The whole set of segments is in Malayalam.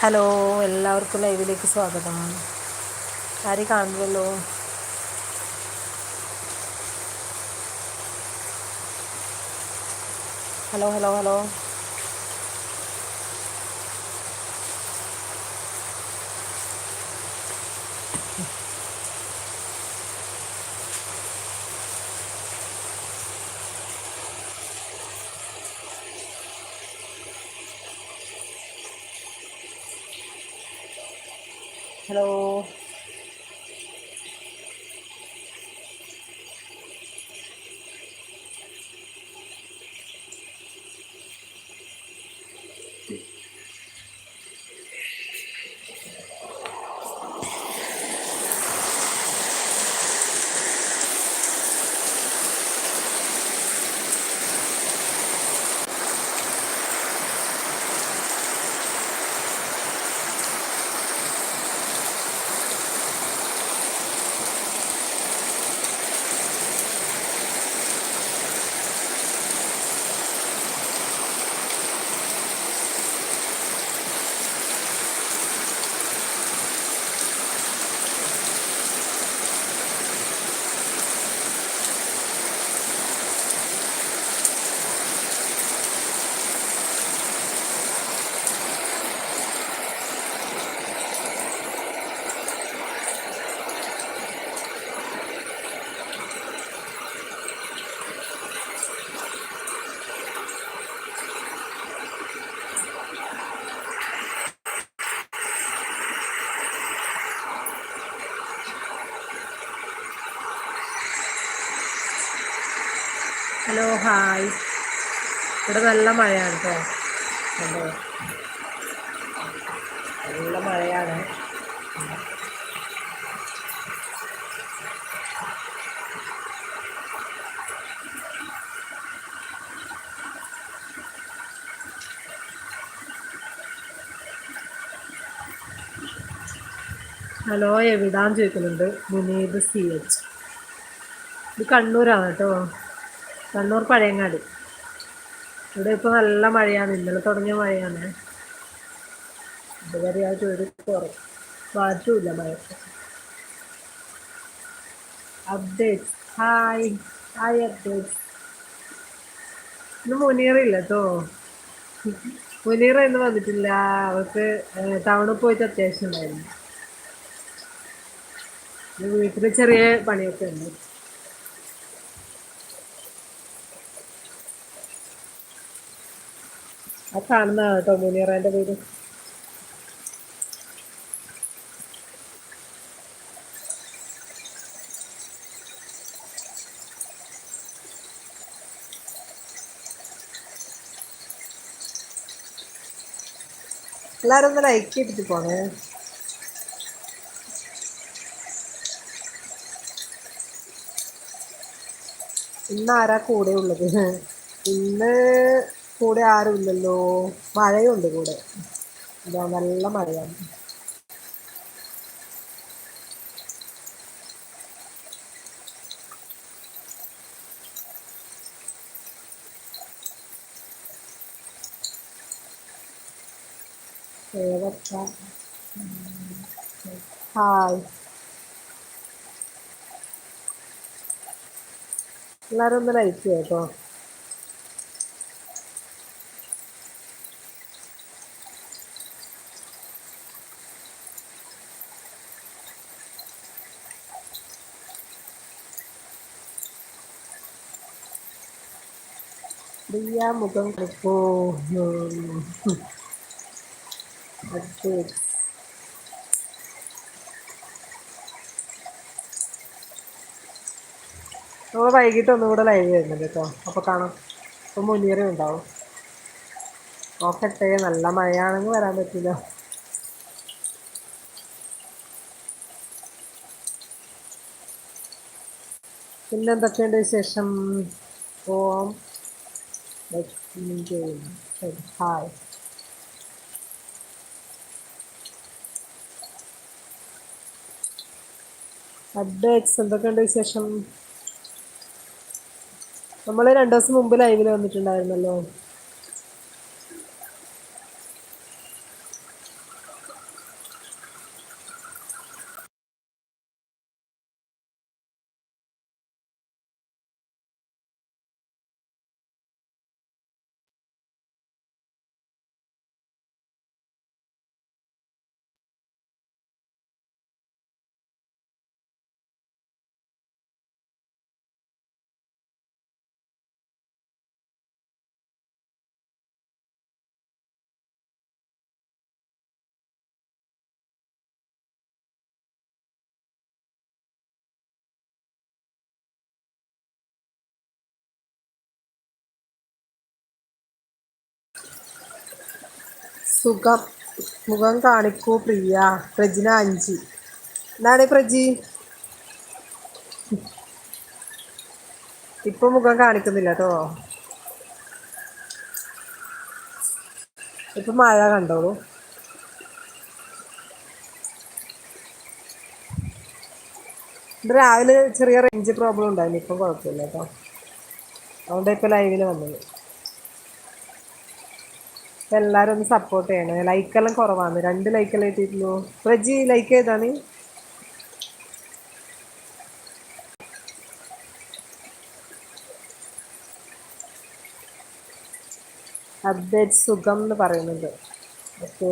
ഹലോ എല്ലാവർക്കും ലൈവിലേക്ക് സ്വാഗതം. ആരെ കാണുന്നല്ലോ hello hello hello. Hello hello hi. ഇവിടെ നല്ല മഴയാണ് കേട്ടോ നല്ല മഴയാണ്. ഹലോ എവിടാന്ന് ചോദിക്കുന്നുണ്ട് മുനീബ് സി എച്ച്. ഇത് കണ്ണൂരാണ് കേട്ടോ കണ്ണൂർ പഴയങ്ങാട്. ഇവിടെ ഇപ്പോൾ നല്ല മഴയാണ് ഇന്നലെ തുടങ്ങിയ മഴയാണ്. ഇതുവരെ ആ ചൂട് കുറവ്. മാറ്റമില്ല മഴ. അപ്ഡേറ്റ്സ് ഹായ് ഹായ് അപ്ഡേറ്റ്സ് ഇന്ന് മുനീറില്ല കേട്ടോ മുനീറ ഇന്ന് വന്നിട്ടില്ല. അവർക്ക് ടൗണിൽ പോയിട്ട് അത്യാവശ്യം ഉണ്ടായിരുന്നു. വീട്ടിൽ ചെറിയ പണിയൊക്കെ ഉണ്ട്. ആ കാണുന്നതാണ് കേട്ടോ മുനീറേന്റെ വീട്. എല്ലാവരും ഒന്ന് ലൈക്ക് ചെയ്തിട്ട് പോണേ. ഇന്ന് ആരാ കൂടെ ഉള്ളത്? ഇന്ന് കൂടെ ആരുമില്ലല്ലോ മഴയുണ്ട് കൂടെ. ഇതാ നല്ല മഴയാണ്. ഏതൊക്കെ? ഹായ്. എല്ലാവരും ഒന്ന് ലൈക്ക് ചെയ്യാം കേട്ടോ. പ്രിയ മുഖം അപ്ഡേറ്റ് നമ്മൾ വൈകിട്ട് ഒന്നും കൂടെ ലൈവ് വരുന്നുണ്ട് കേട്ടോ. അപ്പോൾ കാണാം. അപ്പോൾ മുനീറ ഉണ്ടാവും. നോക്കട്ടെ നല്ല മഴയാണെങ്കിൽ വരാൻ പറ്റില്ല. പിന്നെന്തൊക്കെയുണ്ട് വിശേഷം? ഓം ലക്ഷ്മി ഹായ് അപ്ഡേറ്റ്സ് എന്തൊക്കെയുണ്ട് വിശേഷം? നമ്മൾ രണ്ടു ദിവസം മുമ്പ് ലൈവിൽ വന്നിട്ടുണ്ടായിരുന്നല്ലോ. സുഖം. മുഖം കാണിക്കൂ പ്രിയ. പ്രജിന അഞ്ചി. എന്താണ് പ്രജി? ഇപ്പൊ മുഖം കാണിക്കുന്നില്ല കേട്ടോ ഇപ്പൊ മഴ കണ്ടോളൂ. രാവിലെ ചെറിയ റേഞ്ച് പ്രോബ്ലം ഉണ്ടായിരുന്നു ഇപ്പം കുഴപ്പമില്ല കേട്ടോ അതുകൊണ്ട് ഇപ്പൊ ലൈവിൽ വന്നത്. എല്ലാരും ഒന്ന് സപ്പോർട്ട് ചെയ്യണേ. ലൈക്കെല്ലാം കുറവാണ്. രണ്ട് ലൈക്കെല്ലാം എത്തിയിട്ടുള്ളൂ റജി ലൈക്ക് ചെയ്താണ് അപ്ഡേറ്റ് സുഖം എന്ന് പറയുന്നുണ്ട് ഓക്കെ.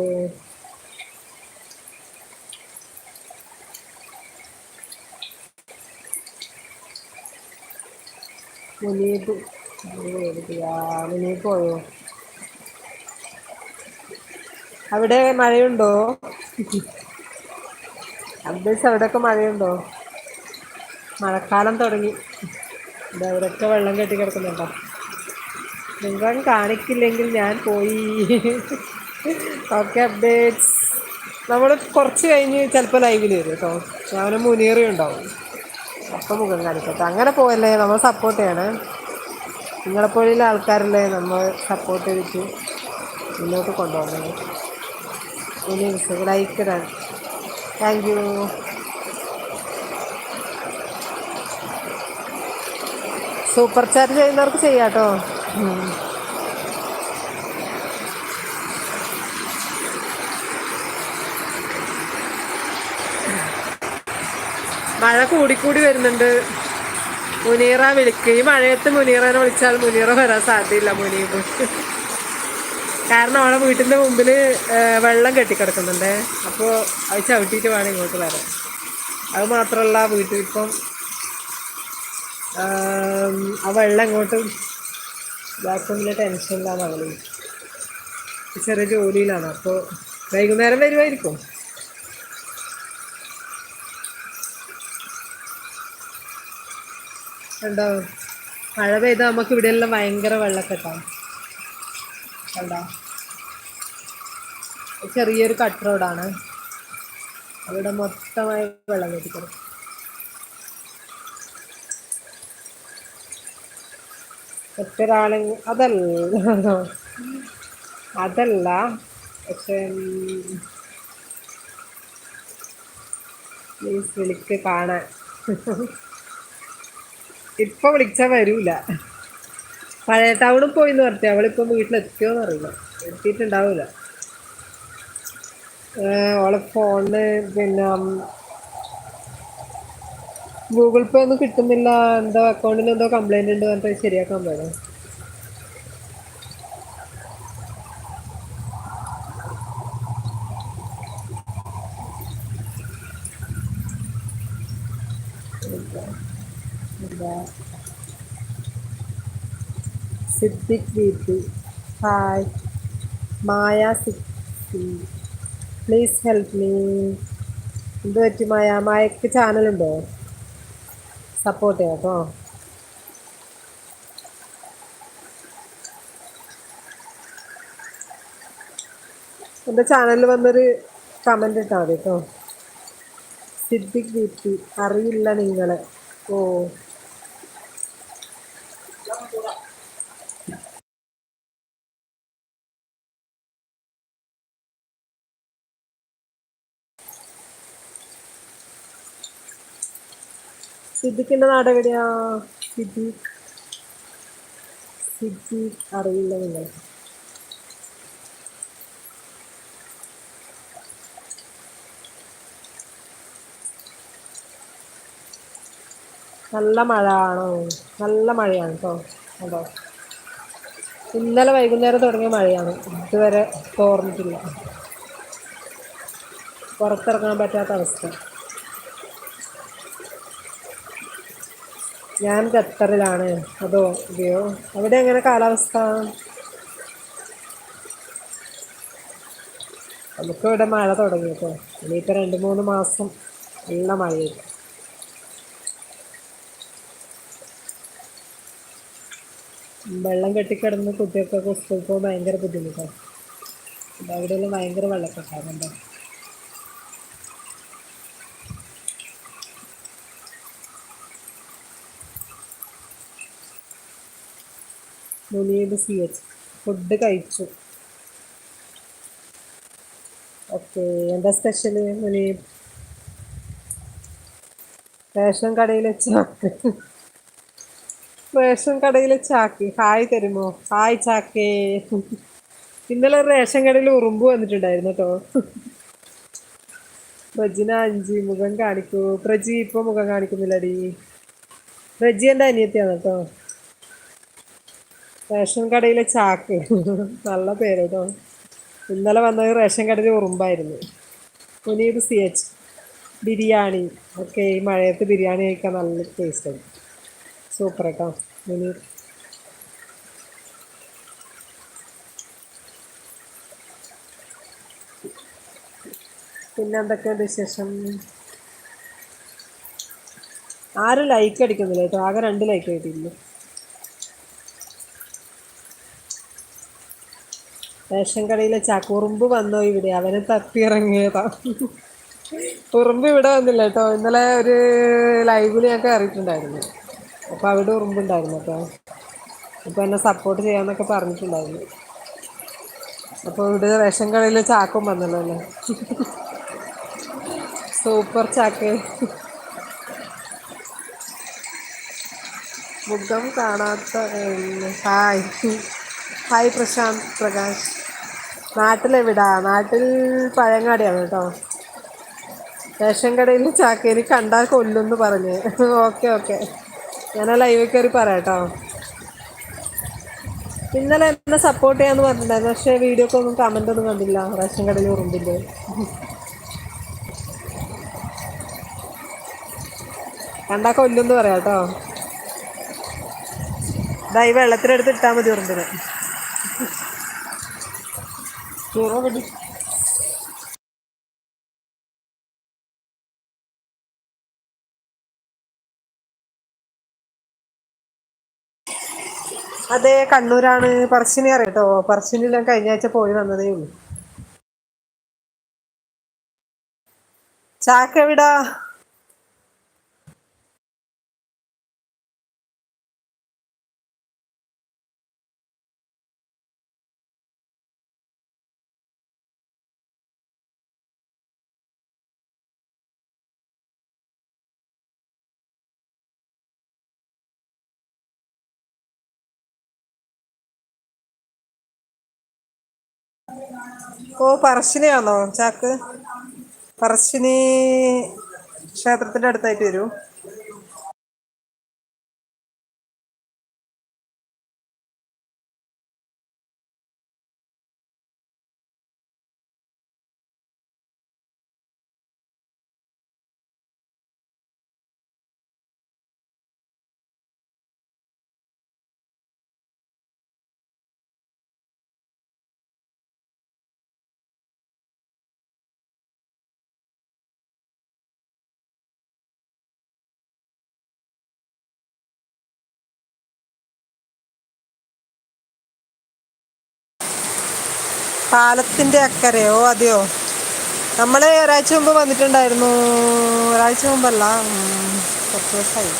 മുനീബ്? മുനീബ് പോയോ? അവിടെ മഴയുണ്ടോ? അപ്ഡേറ്റ്സ് അവിടെയൊക്കെ മഴയുണ്ടോ? മഴക്കാലം തുടങ്ങി. അവിടെയൊക്കെ വെള്ളം കെട്ടി കിടക്കുന്നുണ്ടോ? നിങ്ങൾ കാണിക്കില്ലെങ്കിൽ ഞാൻ പോയി. Okay updates. നമ്മൾ കുറച്ച് കഴിഞ്ഞ് ചിലപ്പോൾ ലൈവിൽ വരും കേട്ടോ. ഞാൻ മുനീറി ഉണ്ടാവും. അപ്പം മുഖം കാണിക്കട്ടെ. അങ്ങനെ പോയല്ലേ നമ്മൾ സപ്പോർട്ട് ചെയ്യണേ. നിങ്ങളെപ്പോഴുള്ള ആൾക്കാരല്ലേ നമ്മൾ സപ്പോർട്ട് ചെയ്തിട്ട് മുന്നോട്ട് കൊണ്ടുപോകുന്നത്? ഇനി ലൈക്ക് ഇടാൻ താങ്ക് യു സൂപ്പർ ചാറ്റ് ചെയ്യുന്നവർക്ക് ചെയ്യാട്ടോ. മഴ കൂടിക്കൂടി വരുന്നുണ്ട്. മുനീറ വിളിക്കുകയും മഴയത്ത് മുനീറനെ വിളിച്ചാൽ മുനീറ വരാൻ സാധ്യതയില്ല മുനീബ്. കാരണം അവളെ വീട്ടിന്റെ മുമ്പിൽ വെള്ളം കെട്ടിക്കിടക്കുന്നുണ്ട്. അപ്പോൾ അത് ചവിട്ടിയിട്ട് വേണം ഇങ്ങോട്ട് വരാൻ. അത് മാത്രമല്ല വീട്ടിൽ ഇപ്പം ആ വെള്ളം ഇങ്ങോട്ട് ബാത്റൂമിലെ ടെൻഷനിലാണ് അവൾ ചെറിയ ജോലിയിലാണ്. അപ്പോൾ വൈകുന്നേരം വരുമായിരിക്കും എന്താ മഴ പെയ്താൽ നമുക്ക് ഇവിടെയെല്ലാം ഭയങ്കര വെള്ളക്കെട്ടാണ്. കണ്ടോ? ചെറിയൊരു കട്ട് റോഡാണ് അവിടെ മൊത്തമായി വെള്ളം കെട്ടിക്കിടക്കും ഒറ്റൊരാളെ അതല്ല. അതല്ല. പക്ഷേ പ്ലീസ് വിളിക്ക് കാണാൻ. ഇപ്പൊ വിളിച്ചാ വരൂല. പഴയ ടൗണിൽ പോയി എന്ന് പറഞ്ഞു അവളിപ്പോ വീട്ടിലെത്തിയോന്ന് അറിയില്ല. എത്തിയിട്ടുണ്ടാവൂല. അവളെ ഫോണിന് പിന്നെ ഗൂഗിൾ പേ ഒന്നും കിട്ടുന്നില്ല. എന്തോ അക്കൗണ്ടിൽ എന്തോ കംപ്ലൈന്റ് ഉണ്ട് പറഞ്ഞിട്ട് ശരിയാക്കാൻ പോയത് എന്താ സിദ്ദിഖ് വീട്ടി ഹായ് മായ സിക്സി പ്ലീസ് ഹെൽപ്പ് മീ എന്ത് പറ്റി മായ മായക്ക് ചാനലുണ്ടോ സപ്പോർട്ട് ചെയ്യാം കേട്ടോ. എന്റെ ചാനലിൽ വന്നൊരു കമന്റ് ഇട്ടാൽ മതി കേട്ടോ. സിദ്ദിഖ് ദീപ്തി അറിയില്ല നിങ്ങളെ. ഓ. സിദ്ദിഖിന്റെ നാട് എവിടെയാ? സിദ്ദിഖ് സിദ്ദിഖ് അറിയില്ല നിങ്ങൾ നല്ല മഴ ആണോ നല്ല മഴയാണ് കേട്ടോ അതോ? ഇന്നലെ വൈകുന്നേരം തുടങ്ങിയ മഴയാണ്. ഇതുവരെ തോർന്നിട്ടില്ല. പുറത്തിറങ്ങാൻ പറ്റാത്ത അവസ്ഥ. ഞാൻ ഖത്തറിലാണ്. അതോ ഇതെയോ അവിടെ എങ്ങനെ കാലാവസ്ഥ? നമുക്കിവിടെ മഴ തുടങ്ങി കേട്ടോ. ഇനിയിപ്പോൾ രണ്ട് മൂന്ന് മാസം നല്ല മഴയായിരിക്കും. വെള്ളം കെട്ടിക്കിടന്ന് കുട്ടികൾക്കൊക്കെ സ്കൂളിൽ പോകാൻ ഭയങ്കര ബുദ്ധിമുട്ടാണ്. അവിടെയെല്ലാം ഭയങ്കര വെള്ളക്കെട്ടാണല്ലോ മുനീബ് സി എച്ച് ഫുഡ് കഴിച്ചു. ഓക്കെ എന്താ സ്പെഷ്യൽ മുനീബ് റേഷൻ കടയിലെ ചാക്ക്. റേഷൻ കടയിലെ ചാക്ക്. ഹായ് തരുമോ? ഹായ് ചാക്കേ. ഇന്നലെ റേഷൻ കടയിൽ ഉറുമ്പ് വന്നിട്ടുണ്ടായിരുന്നു കേട്ടോ. പ്രജിന അഞ്ചി മുഖം കാണിക്കൂ. പ്രജി ഇപ്പൊ മുഖം കാണിക്കുന്നില്ലടി. പ്രജി എന്റെ അനിയത്തിയാണ് കേട്ടോ. റേഷൻ കടയിലെ ചാക്ക്. നല്ല പേര് കേട്ടോ ഇന്നലെ വന്നത് റേഷൻ കടയിൽ ഉറുമ്പായിരുന്നു. Munib C H biryani. Okay ഈ മഴയത്ത് ബിരിയാണി കഴിക്കാൻ നല്ല ടേസ്റ്റ് സൂപ്പർ കേട്ടോ ഇനി പിന്നെ എന്തൊക്കെയുണ്ട് വിശേഷം? ആരും ലൈക്ക് അടിക്കുന്നില്ല കേട്ടോ. ആകെ രണ്ട് ലൈക്ക് കിട്ടിയില്ല റേഷൻ കടയിലെ ചാക്കുറുമ്പ് വന്നോ ഇവിടെ? അവന് തപ്പി ഇറങ്ങിയതാ ഉറുമ്പ് ഇവിടെ വന്നില്ല കേട്ടോ. ഇന്നലെ ഒരു ലൈവിൽ ഞാൻ കയറിയിട്ടുണ്ടായിരുന്നു അപ്പോൾ അവിടെ ഉറുമ്പുണ്ടായിരുന്നു കേട്ടോ. അപ്പോൾ എന്നെ സപ്പോർട്ട് ചെയ്യാന്നൊക്കെ പറഞ്ഞിട്ടുണ്ടായിരുന്നു. അപ്പോൾ ഇവിടെ റേഷൻ കടയിൽ ചാക്കും വന്നല്ലോ അല്ലേ? സൂപ്പർ ചാക്ക്. മുഖം കാണാത്ത ഹായ്. ഹായ് പ്രശാന്ത് പ്രകാശ്. നാട്ടിലെവിടാ? നാട്ടിൽ പഴങ്ങാടിയാണ് കേട്ടോ. റേഷൻ കടയിൽ ചാക്കേരി കണ്ടാൽ കൊല്ലുമെന്ന് പറഞ്ഞ്. Okay okay. ഞാൻ ആ ലൈവിൽ കയറി പറയാട്ടോ ഇന്നലെ എന്നെ സപ്പോർട്ട് ചെയ്യാന്ന് പറഞ്ഞിട്ടുണ്ടായിരുന്നു. പക്ഷേ വീഡിയോക്കൊന്നും കമന്റ് ഒന്നും കണ്ടില്ല റേഷൻ കടയിൽ ഉറുമ്പിന്റെ കണ്ടാ കൊല്ലുമെന്ന് പറയാട്ടോ കേട്ടോ. ഇതാ ഈ വെള്ളത്തിനെടുത്ത് ഇട്ടാൽ മതി ഉറുമ്പിനെ. അതെ കണ്ണൂരാണ്. പറശ്ശിനി അറിയട്ടോ കേട്ടോ പറശ്ശിനി ഞാൻ കഴിഞ്ഞ ആഴ്ച പോയി വന്നതേ ഉള്ളൂ. ചാക്ക് ഓ പറശ്ശിനിയാണോ ചാക്ക്. പറശ്ശിനി ക്ഷേത്രത്തിന്റെ അടുത്തായിട്ട് വരൂ. പാലത്തിന്റെ അക്കരയോ അതെയോ? നമ്മൾ ഒരാഴ്ച മുമ്പ് വന്നിട്ടുണ്ടായിരുന്നു. ഒരാഴ്ച മുമ്പല്ല. കുറച്ച് ദിവസമായി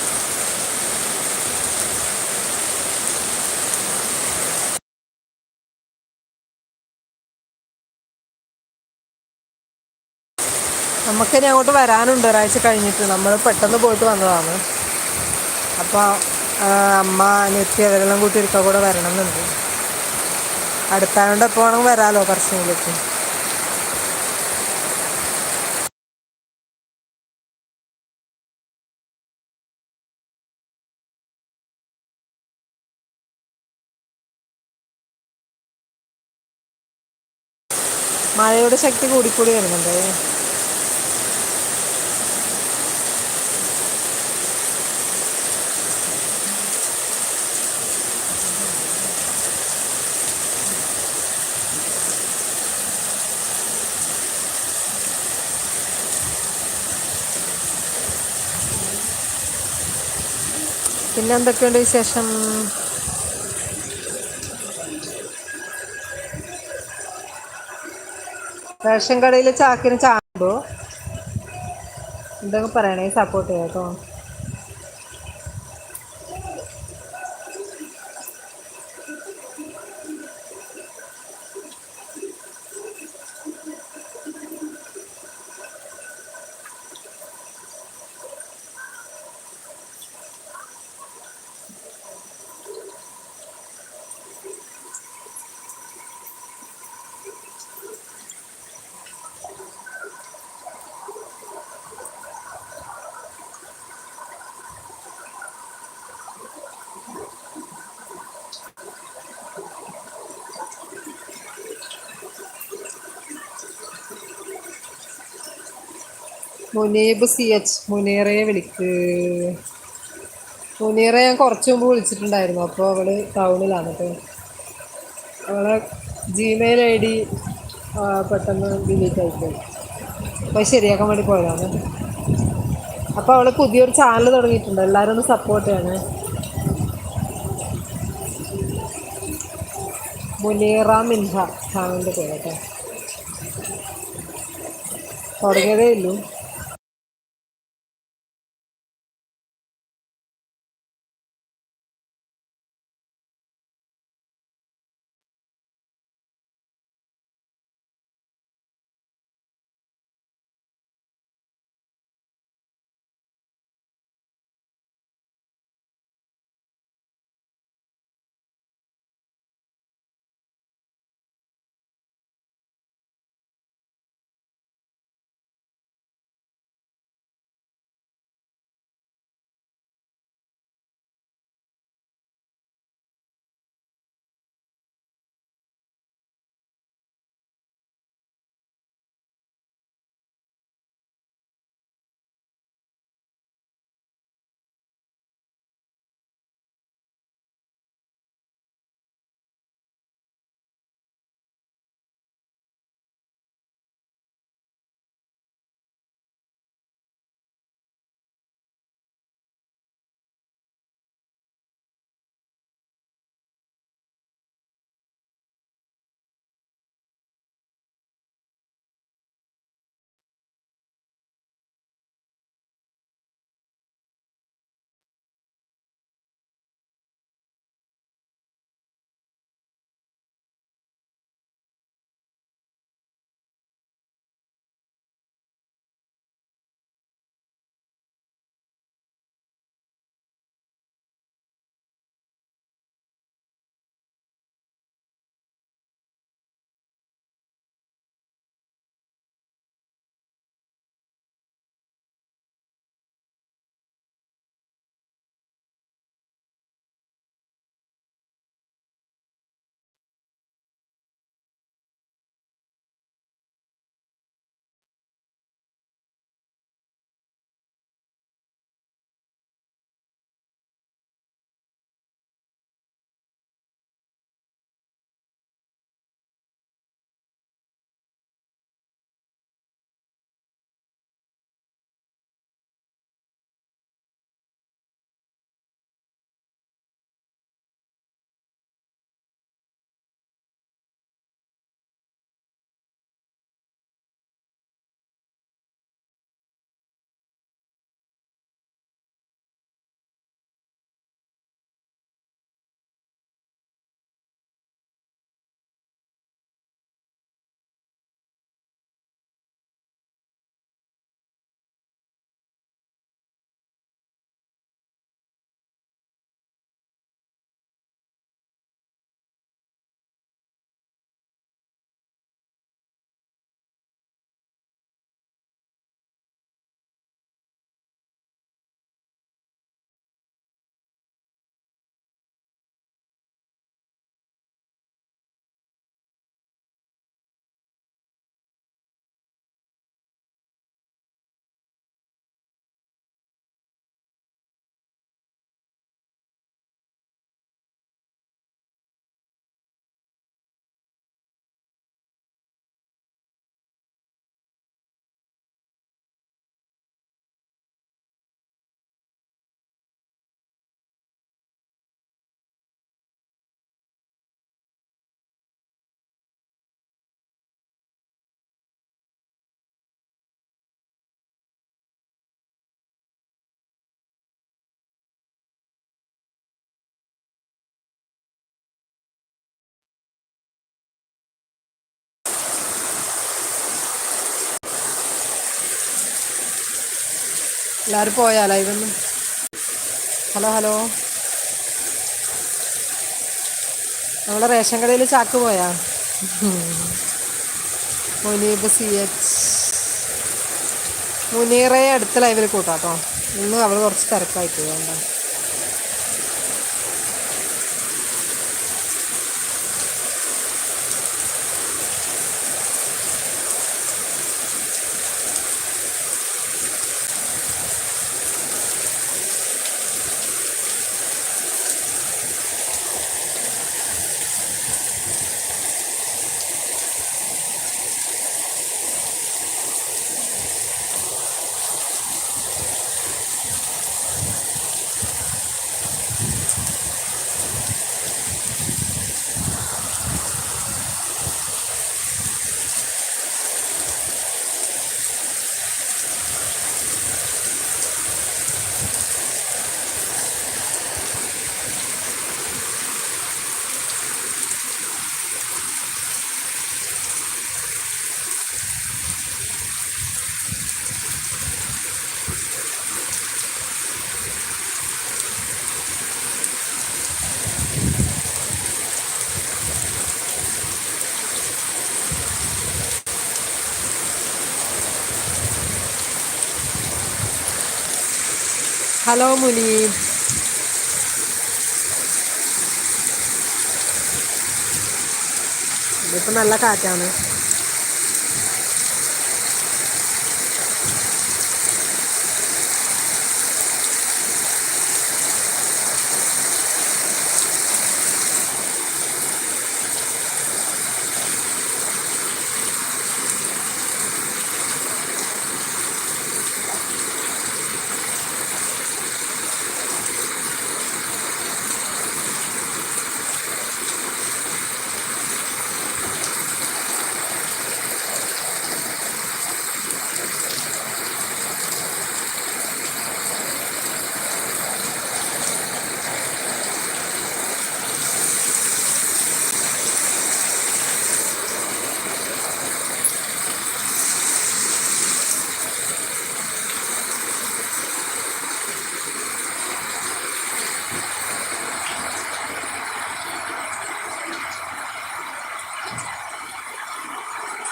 നമുക്കിനി അങ്ങോട്ട് വരാനുണ്ട്. ഒരാഴ്ച കഴിഞ്ഞിട്ട്. നമ്മൾ പെട്ടെന്ന് പോയിട്ട് വന്നതാണ്. അപ്പോൾ അമ്മ അനിയത്തി അവരെല്ലാം കൂട്ടി ഒരിക്കൽ കൂടെ വരണം എന്നുണ്ട് അടുത്തായോണ്ട് എപ്പോൾ വേണമെങ്കിൽ വരാമല്ലോ പറശ്ശിനിലേക്ക് മഴയുടെ ശക്തി കൂടിക്കൂടി വരുന്നുണ്ട്. എന്തൊക്കെയുണ്ട് വിശേഷം? റേഷൻ കടയിൽ ചാക്കിന് ചാമ്പോ? എന്തൊക്കെ പറയണേ? സപ്പോർട്ട് ചെയ്യാം കേട്ടോ. മുനീബ് സി എച്ച് മുനീറയെ വിളിക്ക്. മുനീറെ ഞാൻ കുറച്ച് മുമ്പ് വിളിച്ചിട്ടുണ്ടായിരുന്നു. അപ്പോൾ അവൾ ടൗണിലാണ് കേട്ടോ. അവളെ ജിമെയിൽ ഐ ഡി പെട്ടെന്ന് ഡിലീറ്റ് ആയിപ്പോയി അപ്പോൾ ശരിയാക്കാൻ വേണ്ടി പോയതാണ്. അപ്പോൾ അവൾ പുതിയൊരു ചാനൽ തുടങ്ങിയിട്ടുണ്ട്. എല്ലാവരും ഒന്ന് സപ്പോർട്ട് ചെയ്യണേ. മുനീറ മിൻഹ ചാനലിന്റെ പേര് തുടങ്ങിയതേ ഉള്ളൂ. എല്ലാവരും പോയാ ലൈവൊന്നും ഹലോ ഹലോ. നമ്മളെ റേഷൻ കടയിൽ ചാക്ക് പോയാ? Muneeb C H. മുനീറയെ അടുത്ത ലൈവിൽ കൂട്ടാട്ടോ. ഇന്ന് അവൾ കുറച്ച് തിരക്കായിട്ട് വേണ്ട ഹലോ മുനീബ് ഇതിപ്പോൾ നല്ല കാറ്റാണ്.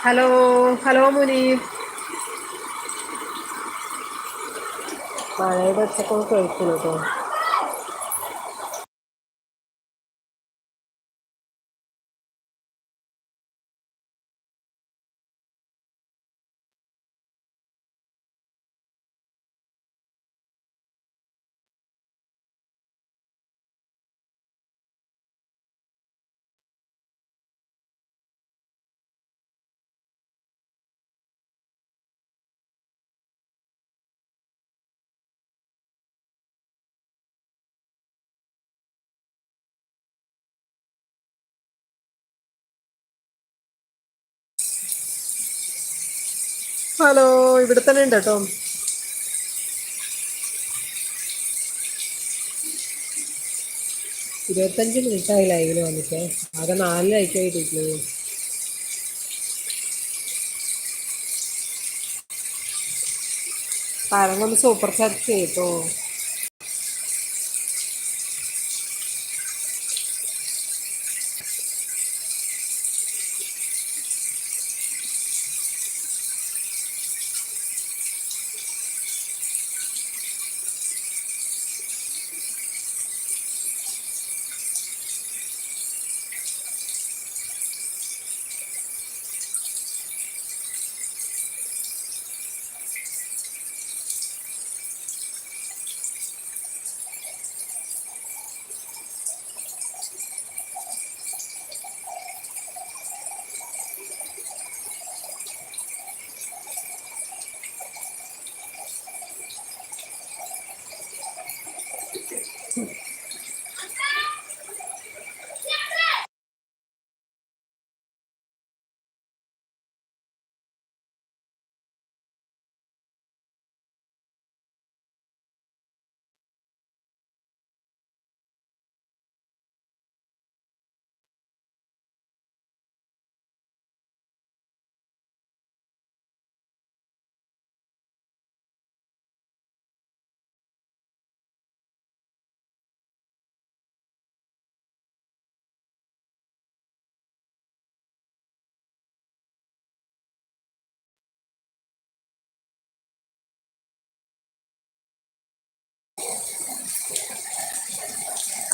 ഹലോ ഹലോ മുനീബ് മഴയുടെ ഒച്ചക്കൊക്കെ കേൾക്കുന്നു കേട്ടോ ഹലോ ഇവിടെ തന്നെ ഉണ്ട് കേട്ടോ. ഇരുപത്തഞ്ച് മിനിറ്റായി ലൈവിൽ വന്നിട്ട്. ആകെ നാല് ലൈക്ക് താരം പാരങ്ങൊന്ന് സൂപ്പർ ചാറ്റ് ചെയ്തോ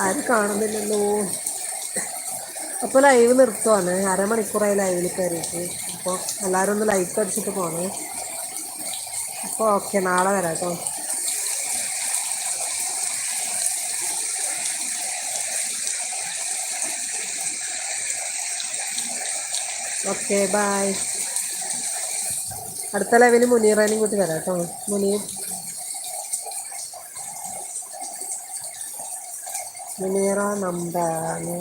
ആരും കാണുന്നില്ലല്ലോ. അപ്പോൾ ലൈവ് നിർത്തുവാണ്. അരമണിക്കൂറായി ലൈവിൽ കയറിയിട്ട് അപ്പോൾ എല്ലാവരും ഒന്ന് ലൈക്ക് അടിച്ചിട്ട് പോണേ. അപ്പോൾ ഓക്കെ നാളെ വരാം കേട്ടോ ഓക്കെ ബായ് അടുത്ത ലൈവിൽ മുനീറാനും കൂട്ടി വരാം കേട്ടോ മുനീർ. മുനീറ നമ്പർ പറഞ്ഞു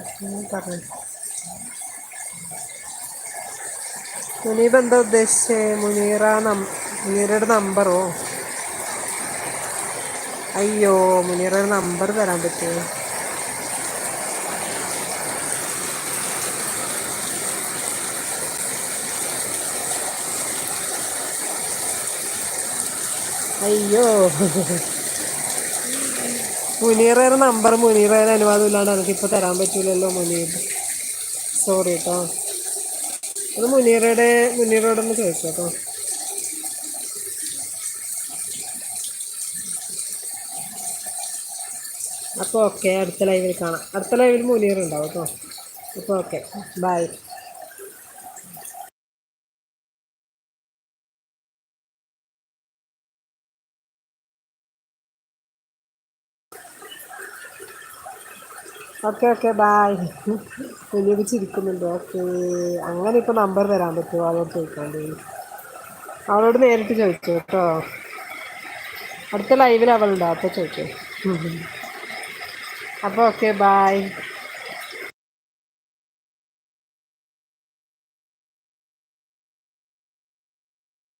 മുനീബ് എന്താ ഉദ്ദേശിച്ചേ? മുനീറ നം മുനീറയുടെ നമ്പറോ അയ്യോ മുനീറയുടെ നമ്പർ തരാൻ പറ്റുമോ അയ്യോ. മുനീറയുടെ നമ്പർ മുനീറയുടെ അനുവാദം ഇല്ലാണ്ട് എനിക്കിപ്പോൾ തരാൻ പറ്റൂലല്ലോ മുനീർ. സോറി കേട്ടോ അത് മുനീറയുടെ മുനീറോടൊന്ന് ചോദിച്ചു കേട്ടോ അപ്പോൾ ഓക്കെ അടുത്ത ലൈവിൽ കാണാം. അടുത്ത ലൈവിൽ മുനീർ ഉണ്ടാവും കേട്ടോ അപ്പോൾ okay bye okay okay bye ചിരിക്കുന്നുണ്ട് okay അങ്ങനെ ഇപ്പോൾ നമ്പർ തരാൻ പറ്റുമോ? അവളോട് ചോദിക്കാണ്ട്. അവളോട് നേരിട്ട് ചോദിച്ചു കേട്ടോ? അടുത്ത ലൈവിൽ അവളുണ്ടോ അപ്പോൾ ചോദിച്ചു? അപ്പോൾ ഓക്കെ ബായ്